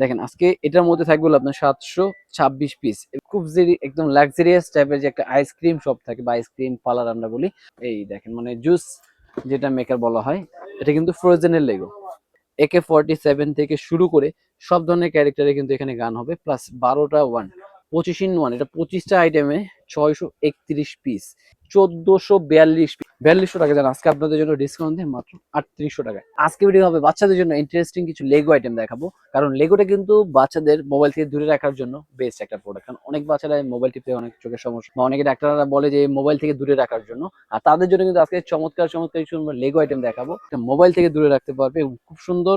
দেখেন, আজকে এটার মধ্যে থাকবে আপনার সাতশো ছাব্বিশ পিস খুব একদম লাক্সারিয়াস টাইপের যে একটা আইসক্রিম শপ থাকে বা আইসক্রিম পার্লার আমরা বলি, এই দেখেন মানে জুস যেটা মেকার বলা হয়, এটা কিন্তু ফ্রোজেনের লেগো একে ফর্টি সেভেন থেকে শুরু করে সব ধরনের ক্যারেক্টারে কিন্তু এখানে গান হবে প্লাস বারোটা ওয়ান পঁচিশ ইন ওয়ান এটা পঁচিশটা আইটেমে ছয়শো একত্রিশ পিস চোদ্দশো বিয়াল্লিশ বিয়াল্লিশশো টাকা দেন আজকে আপনাদের জন্য ডিসকাউন্ট দিয়ে মাত্র আটত্রিশশো টাকা আজকে ভিডিও হবে বাচ্চাদের জন্য ইন্টারেস্টিং কিছু লেগো আইটেম দেখাবো। কারণ লেগোটা কিন্তু বাচ্চাদের মোবাইল থেকে দূরে রাখার জন্য বেস্ট একটা প্রোডাক্ট কারণ অনেক বাচ্চারা মোবাইল টিপতে অনেক চোখের সমস্যা। বা অনেকে ডাক্তাররা বলে যে মোবাইল থেকে দূরে রাখার জন্য। আর তাদের জন্য কিন্তু আজকে চমৎকার চমৎকার কিছু লেগো আইটেম দেখাবো। মোবাইল থেকে দূরে রাখতে পারবে খুব সুন্দর।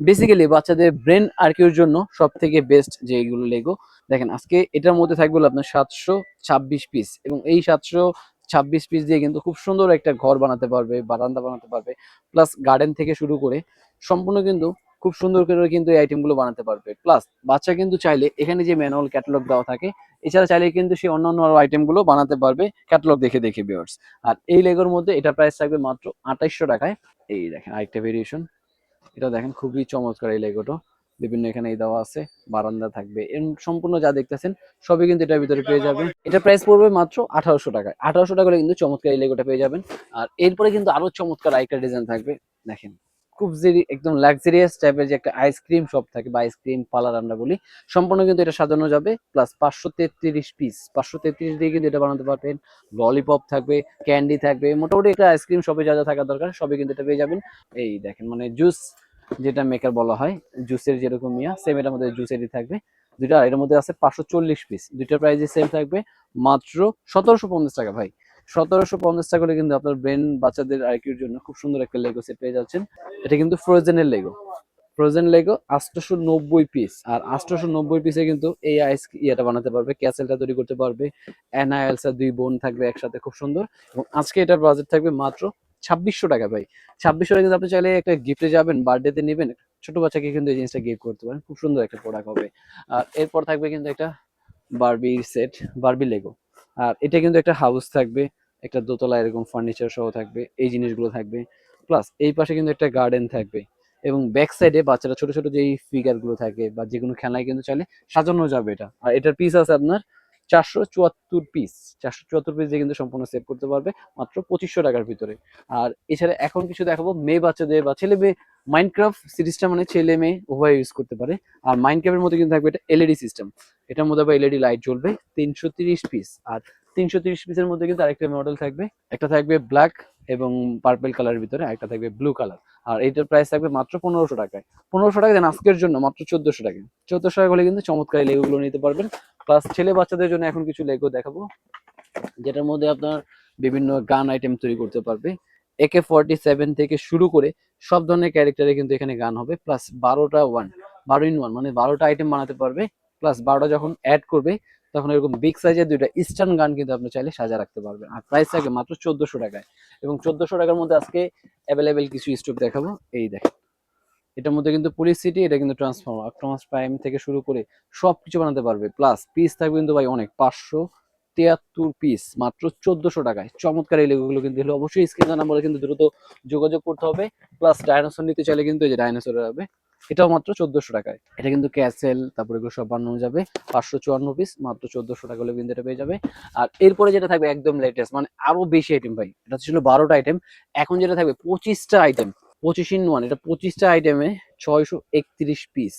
বেসিক্যালি বাচ্চাদের ব্রেন আর্কিউর জন্য সব থেকে বেস্ট যে এইগুলো লেগো দেখেন, আজকে এটার মধ্যে থাকবে আপনার সাতশো ছাব্বিশ পিস এবং এই সাতশো ছাব্বিশ পিস দিয়ে কিন্তু খুব সুন্দর একটা ঘর বানাতে পারবে, বারান্দা বানাতে পারবে প্লাস গার্ডেন থেকে শুরু করে সম্পূর্ণ কিন্তু খুব সুন্দর করে কিন্তু এই আইটেমগুলো বানাতে পারবে। প্লাস বাচ্চা কিন্তু চাইলে এখানে যে ম্যানুয়াল ক্যাটালগ দেওয়া থাকে, এছাড়া চাইলে কিন্তু সেই অন্যান্য আরও আইটেমগুলো বানাতে পারবে ক্যাটালগ দেখে দেখে বিয়ার্স আর এই লেগোর মধ্যে এটা প্রাইস থাকবে মাত্র আঠাইশশো টাকায়। এই দেখেন আরেকটা ভেরিয়েশন এটা দেখেন খুবই চমৎকার এই লেগোটা। বিভিন্ন এখানে এই দেওয়া আছে, বারান্দা থাকবে। সম্পূর্ণ যা দেখতেছেন, সবই কিন্তু এটার ভিতরে পেয়ে যাবেন। এটা প্রাইস পড়বে মাত্র আঠারোশো টাকায়। আঠারোশো টাকা কিন্তু চমৎকার এই লেগোটা পেয়ে যাবেন। আর এরপরে কিন্তু আরও চমৎকার আরেকটা ডিজাইন থাকবে, দেখেন। খুব একদম লাক্সারিয়াস টাইপের যে একটা আইসক্রিম শপ থাকে বা আইসক্রিম পার্লার আমরা বলি, সম্পূর্ণ কিন্তু এটা সাজানো যাবে প্লাস পাঁচশো তেত্রিশ পিস পাঁচশো তেত্রিশ দিয়ে কিন্তু এটা বানাতে পারবেন। ললিপপ থাকবে ক্যান্ডি থাকবে, মোটামুটি একটা আইসক্রিম শপে যা যা থাকা দরকার, সবই কিন্তু এটা পেয়ে যাবেন। এই দেখেন মানে জুস যেটা মেকার বলা হয় জুসের যেরকম ইয়া সেম এটার মধ্যে জুসেরই থাকবে। দুইটা এটার মধ্যে আছে পাঁচশো চল্লিশ পিস দুইটার প্রাইসই সেম থাকবে, মাত্র সতেরোশো পঞ্চাশ টাকা ভাই। সতেরোশো পঞ্চাশ টাকা করে কিন্তু আপনার ব্রেন বাচ্চাদের আইকিউর জন্য খুব সুন্দর একটা লেগো সেট পেয়ে যাচ্ছেন। এটা কিন্তু ফ্রোজেনের লেগো ফ্রোজেন লেগো আটশোশো নব্বই পিস আর আটশোশো নব্বই পিসে কিন্তু এই আইস ইয়েটা বানাতে পারবে, ক্যাসেলটা তৈরি করতে পারবে। অ্যানায়েলসা দুই বোন থাকবে একসাথে, খুব সুন্দর। এবং আজকে এটার বাজেট থাকবে মাত্র ছাব্বিশশো টাকা ভাই। ছাব্বিশশো টাকা কিন্তু আপনি চাইলে একটা গিফটে যাবেন বার্থডেতে নেবেন। ছোট বাচ্চাকে কিন্তু এই জিনিসটা গিফট করতে পারেন। খুব সুন্দর একটা প্রোডাক্ট হবে। আর এরপর থাকবে কিন্তু একটা বারবি সেট বার্বি লেগো আর এটা কিন্তু একটা হাউস থাকবে, একটা দোতলা এরকম ফার্নিচার সহ থাকবে, এই জিনিসগুলো থাকবে। প্লাস এই পাশে কিন্তু একটা গার্ডেন থাকবে এবং ব্যাক সাইডে বাচ্চারা ছোট ছোট যেই ফিগারগুলো থাকে বা যে কোনো খেলায় কিন্তু চাইলে সাজানো যাবে এটা। আর এটার পিস আছে আপনার চারশো চুয়াত্তর পিস চারশো চুয়াত্তর পিস দিয়ে কিন্তু সম্পূর্ণ সেভ করতে পারবে, মাত্র পঁচিশশো টাকার ভিতরে। আর এছাড়া এখন কিছু দেখাবো, মেয়ে বাচ্চাদের বা ছেলে মেয়ে মাইনক্রাফট সিরিজটা মানে ছেলে মেয়ে উভয় ইউজ করতে পারে। আর মাইনক্রাফের মধ্যে কিন্তু থাকবে এটা এলইডি সিস্টেম এটার মধ্যে আবার এলইডি লাইট জ্বলবে, তিনশো তিরিশ পিস আর তিনশো তিরিশ পিসের মধ্যে কিন্তু আরেকটা মডেল থাকবে, একটা থাকবে ব্ল্যাক এবং পার্পল কালারের ভিতরে একটা থাকবে ব্লু কালার আর এটার প্রাইস থাকবে মাত্র পনেরোশো টাকায়। পনেরোশো টাকা দেন আজকের জন্য, মাত্র চোদ্দশো টাকা। চোদ্দশো টাকা হলে কিন্তু চমৎকার লেগুলো নিতে পারবেন। প্লাস ছেলে বাচ্চাদের জন্য এখন কিছু লেগো দেখাবো, যেটার মধ্যে আপনার বিভিন্ন গান আইটেম তৈরি করতে পারবে। একে ফর্টি সেভেন থেকে শুরু করে সব ধরনের ক্যারেক্টারে কিন্তু এখানে গান হবে। প্লাস বারোটা ওয়ান বারো ইন ওয়ান মানে বারোটা আইটেম বানাতে পারবে। প্লাস বারোটা যখন অ্যাড করবে তখন এরকম বিগ সাইজের দুইটা ইস্টার্ন গান কিন্তু আপনি চাইলে সাজা রাখতে পারবেন। আর প্রাইস থাকে মাত্র চোদ্দশো টাকায়। এবং চোদ্দশো টাকার মধ্যে আজকে অ্যাভেলেবেল কিছু স্টক দেখাবো। এই দেখেন। এটার মধ্যে কিন্তু পুলিশ সিটি এটা কিন্তু ট্রান্সফর্মার অক্টোমাস প্রাইম থেকে শুরু করে সব কিছু বানাতে পারবে। প্লাস পিস থাকবে কিন্তু ভাই অনেক, পাঁচশো তিয়াত্তর পিস মাত্র চোদ্দশো টাকায়। চমৎকার এই লেগুলো কিন্তু হলে অবশ্যই স্ক্রিন নাম্বারে কিন্তু দ্রুত যোগাযোগ করতে হবে। প্লাস ডাইনোসর নিতে চাইলে কিন্তু এই যে ডাইনোসর হবে। এটাও মাত্র চোদ্দশো টাকায়। এটা কিন্তু ক্যাসেল, তারপরে এগুলো সব বানানো যাবে। পাঁচশো চুয়ান্ন পিস মাত্র চোদ্দশো টাকা হলে কিন্তু এটা পেয়ে যাবে। আর এরপরে যেটা থাকবে একদম লেটেস্ট মানে আরও বেশি আইটেম ভাই, এটা ছিল বারোটা আইটেম এখন যেটা থাকবে পঁচিশটা আইটেম পঁচিশ ইন ওয়ান এটা পঁচিশটা আইটেমে ছয়শো একত্রিশ পিস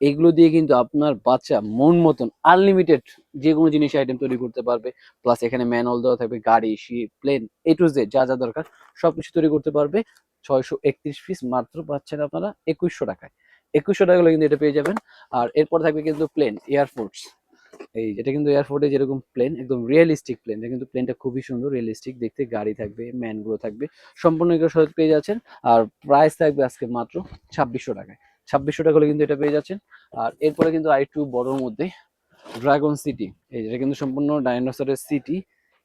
এগুলো দিয়ে কিন্তু আপনার বাচ্চা মন মতন আনলিমিটেড যে কোনো জিনিস আইটেম তৈরি করতে পারবে। প্লাস এখানে ম্যানুয়াল দেওয়া থাকবে, গাড়ি ship plane A to Z যা যা দরকার, সবকিছু তৈরি করতে পারবে। ছয়শো একত্রিশ পিস মাত্র পাচ্ছেন আপনারা একুশশো টাকায়। একুশশো টাকা হলে কিন্তু এটা পেয়ে যাবেন। আর এরপর থাকবে কিন্তু প্লেন এয়ারফোর্স এই যেটা কিন্তু এয়ারপোর্টে যেরকম প্লেন একদম রিয়েলিস্টিক প্লেন এটা কিন্তু প্লেনটা খুবই সুন্দর রিয়েলিস্টিক দেখতে গাড়ি থাকবে ম্যানগুলো থাকবে। সম্পূর্ণ এগুলো সহ পেয়ে যাচ্ছেন। আর প্রাইস থাকবে আজকে মাত্র ছাব্বিশশো টাকায়। ছাব্বিশশো টাকা হলে কিন্তু এটা পেয়ে যাচ্ছেন। আর এরপরে কিন্তু আরেকটু বড়োর মধ্যে ড্রাগন সিটি এই যেটা কিন্তু সম্পূর্ণ ডাইনোসরের সিটি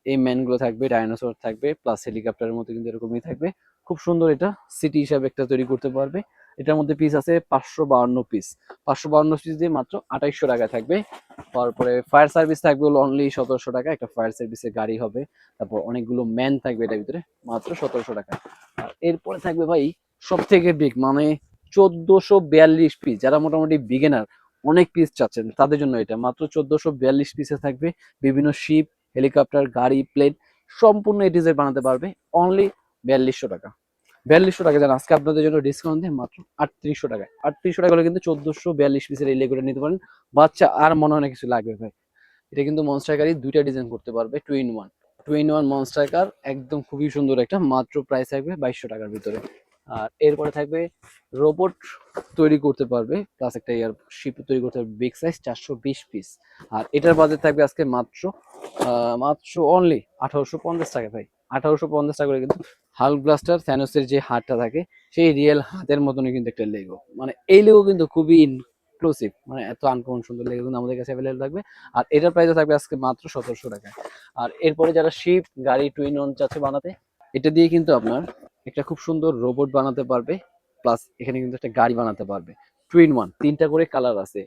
এই ম্যানগুলো থাকবে ডাইনোসর থাকবে প্লাস হেলিকপ্টারের মতো কিন্তু এরকমই থাকবে। খুব সুন্দর এটা সিটি হিসাবে একটা তৈরি করতে পারবে। এটার মধ্যে পিস আছে পাঁচশো বাউন্ন পিস পাঁচশো বাউন্ন পিস দিয়ে মাত্র আঠাইশশো টাকা থাকবে। তারপরে ফায়ার সার্ভিস থাকবে হলো অনলি সতেরোশো টাকা। একটা ফায়ার সার্ভিসের গাড়ি হবে। তারপর অনেকগুলো ম্যান থাকবে এটার ভিতরে, মাত্র সতেরোশো টাকা। আর এরপরে থাকবে ভাই সব থেকে বিগ মানে চোদ্দশো বিয়াল্লিশ পিস যারা মোটামুটি বিগেনার অনেক পিস চাচ্ছেন, তাদের জন্য এটা। মাত্র চোদ্দশো বিয়াল্লিশ পিসে থাকবে। বিভিন্ন শিপ হেলিকপ্টার গাড়ি প্লেন সম্পূর্ণ এ ডিজাইন বানাতে পারবে। অনলি বিয়াল্লিশশো টাকা। বিয়াল্লিশশো টাকা যেন আজকে আপনাদের জন্য ডিসকাউন্ট দিয়ে মাত্র আটত্রিশশো টাকায়। আটত্রিশশো টাকা হলে কিন্তু চোদ্দশো বিয়াল্লিশ পিসের এই লেগুলো নিতে পারেন। বাচ্চা আর মনে হয় না কিছু লাগবে ভাই। এটা কিন্তু মনস্ট্রাইকারই দুইটা ডিজাইন করতে পারবে two in one two in one মনস্ট্রাইকার একদম খুবই সুন্দর একটা, মাত্র প্রাইস থাকবে বাইশশো টাকার ভিতরে। আর এরপরে থাকবে রোবট তৈরি করতে পারবে প্লাস একটা ইয়ার শিপ তৈরি করতে পারবে বিগ সাইজ চারশো বিশ পিস আর এটার বাজেট থাকবে আজকে মাত্র মাত্র অনলি আঠারোশো পঞ্চাশ টাকা ভাই। আঠারোশো পঞ্চাশ টাকা করে কিন্তু হাল্ক ব্লাস্টার থ্যানোসের যে হাতটা থাকে, সেই রিয়েল হাতের মতনই কিন্তু একটা লেগো মানে এই লেগো কিন্তু খুবই ইনক্লুসিভ মানে এত আনকমন সুন্দর লেগো কিন্তু আমাদের কাছে অ্যাভেলেবল থাকবে। আর এটার প্রাইস থাকবে আজকে মাত্র সতেরোশো টাকায়। আর এরপরে যারা শিপ গাড়ি টুইন অন চাচ্ছে বানাতে, এটা দিয়ে কিন্তু আপনার একটা খুব সুন্দর রোবট বানাতে পারবে প্লাস এখানে কিন্তু একটা গাড়ি বানাতে পারবে। টুইন ওয়ান তিনটা করে কালার আছে।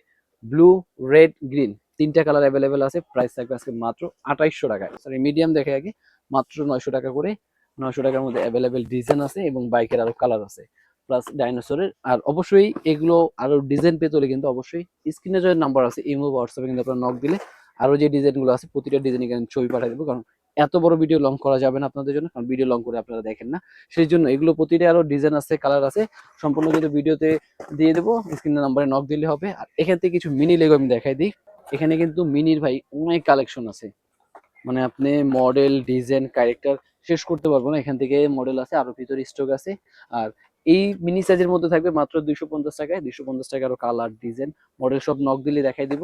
ব্লু রেড গ্রিন তিনটা কালার অ্যাভেলেবেল আছে। প্রাইস থাকবে আজকে মাত্র আঠাইশশো টাকায়। সরি মিডিয়াম দেখে আগে, মাত্র নয়শো টাকা করে নয়শো টাকার মধ্যে অ্যাভেলেবেল ডিজাইন আছে এবং বাইকের আরও কালার আছে। প্লাস ডাইনোসরের আর অবশ্যই এগুলো আরও ডিজাইন পেতে হলে কিন্তু অবশ্যই স্ক্রিনে যে নাম্বার আছে ইমো বা হোয়াটসঅ্যাপে কিন্তু আপনারা নক দিলে আরও যে ডিজাইনগুলো আছে, প্রতিটা ডিজাইন এখানে ছবি পাঠিয়ে দেবো। কারণ এত বড় ভিডিও লং করা যাবে না আপনাদের জন্য, কারণ ভিডিও লং করে আপনারা দেখেন না। সেই জন্য এগুলো প্রতিটা আরও ডিজাইন আছে কালার আছে, সম্পূর্ণ কিন্তু ভিডিওতে দিয়ে দেবো। স্ক্রিনের নাম্বারে নক দিলে হবে। আর এখান থেকে কিছু মিনি লেগো আমি দেখাই দিই। এখানে কিন্তু মিনির ভাই অনেক কালেকশন আছে। মানে আপনি মডেল ডিজাইন ক্যারেক্টার শেষ করতে পারব না। এখান থেকে মডেল আছে, আরও ভিতরে স্টক আছে। আর এই মিনি সাইজের মধ্যে থাকবে মাত্র দুইশো পঞ্চাশ টাকায়। দুইশো পঞ্চাশ টাকা আরও কালার ডিজাইন মডেল সব নক দিলে দেখাই দিব।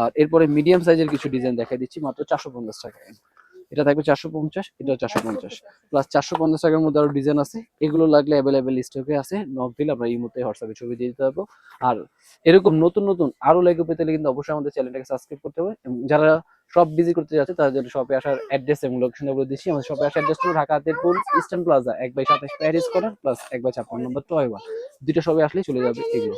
আর এরপরে মিডিয়াম সাইজের কিছু ডিজাইন দেখাই দিচ্ছি, মাত্র চারশো পঞ্চাশ টাকায়। এটা থাকবে চারশো পঞ্চাশ এটা চারশো পঞ্চাশ। প্লাস চারশো পঞ্চাশ টাকার মধ্যে আরও ডিজাইন আছে। এগুলো লাগলে অ্যাভেলেবেল স্টকে আছে। নক দিলে আমরা এই মুহূর্তে হোয়াটসঅ্যাপে ছবি দিয়ে দিতে পারব। আর এরকম নতুন নতুন আরও লেগে পেতে হলে কিন্তু অবশ্যই আমাদের চ্যানেলটাকে সাবস্ক্রাইব করতে হবে। যারা সব বিজি করতে যাচ্ছে তাদের জন্য শপে আসার অ্যাড্রেস এবং লোকেশন বলে দিচ্ছি। আমাদের শপে আসার অ্যাড্রেস হলো ঢাকা তেরপুর ইস্টার্ন প্লাজা এক বাই সাতাশ প্যারিস কর্নার প্লাস এক বাই ছাপ্পান্ন নম্বর টয় ওয়ান দুইটা সবে আসলে চলে যাবে এগুলো।